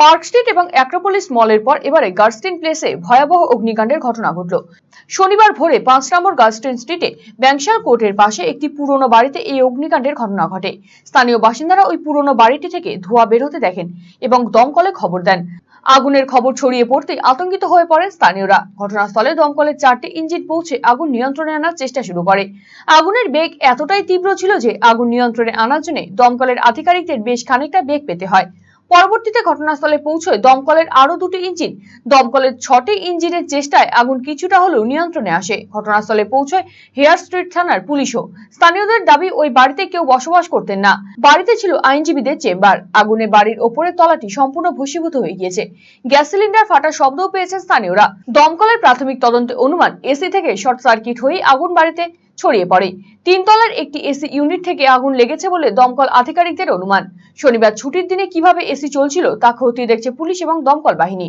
Park street এবং Acropolis মলের পর এবারে গার্স্টিন প্লেসে ভয়াবহ অগ্নিকাণ্ডের ঘটনা ঘটল। শনিবার ভোরে পাঁচ নম্বর গার্স্টিন স্ট্রিটে ব্যাংশাল কোর্টের পাশে একটি পুরনো বাড়িতে এই অগ্নিকাণ্ডের ঘটনা ঘটে। স্থানীয় বাসিন্দারা ওই পুরনো বাড়িটি থেকে ধোঁয়া বের হতে দেখেন এবং দমকলে খবর দেন। আগুনের খবর ছড়িয়ে পড়তেই আতঙ্কিত হয়ে পড়েন স্থানীয়রা। ঘটনাস্থলে দমকলের চারটি ইঞ্জিন পৌঁছে আগুন নিয়ন্ত্রণে আনার চেষ্টা শুরু করে। আগুনের বেগ এতটাই তীব্র ছিল যে আগুন নিয়ন্ত্রণে আনার জন্য দমকলের আধিকারিকদের বেশ খানিকটা বেগ পেতে হয়। পরবর্তীতে ঘটনাস্থলে পৌঁছয় দমকলের আরও দুটি ইঞ্জিন। দমকলের ছটি ইঞ্জিনের চেষ্টায় আগুন কিছুটা হলেও নিয়ন্ত্রণে আসে। ঘটনাস্থলে পৌঁছয় হেয়ার স্ট্রিট থানার পুলিশও। স্থানীয়দের দাবি, ওই বাড়িতে কেউ বসবাস করতেন না। বাড়িতে ছিল আইনজীবীদের চেম্বার। আগুনে বাড়ির ওপরের তলাটি সম্পূর্ণ ভস্মীভূত হয়ে গিয়েছে। গ্যাস সিলিন্ডার ফাটার শব্দও পেয়েছেন স্থানীয়রা। দমকলের প্রাথমিক তদন্তে অনুমান, এসি থেকে শর্ট সার্কিট হয়ে আগুন বাড়িতে ছড়িয়ে পড়ে। তিনতলার একটি এসি ইউনিট থেকে আগুন লেগেছে বলে দমকল আধিকারিকদের অনুমান। শনিবার ছুটির দিনে কীভাবে এসি চলছিল তা খতিয়ে দেখছে পুলিশ এবং দমকল বাহিনী।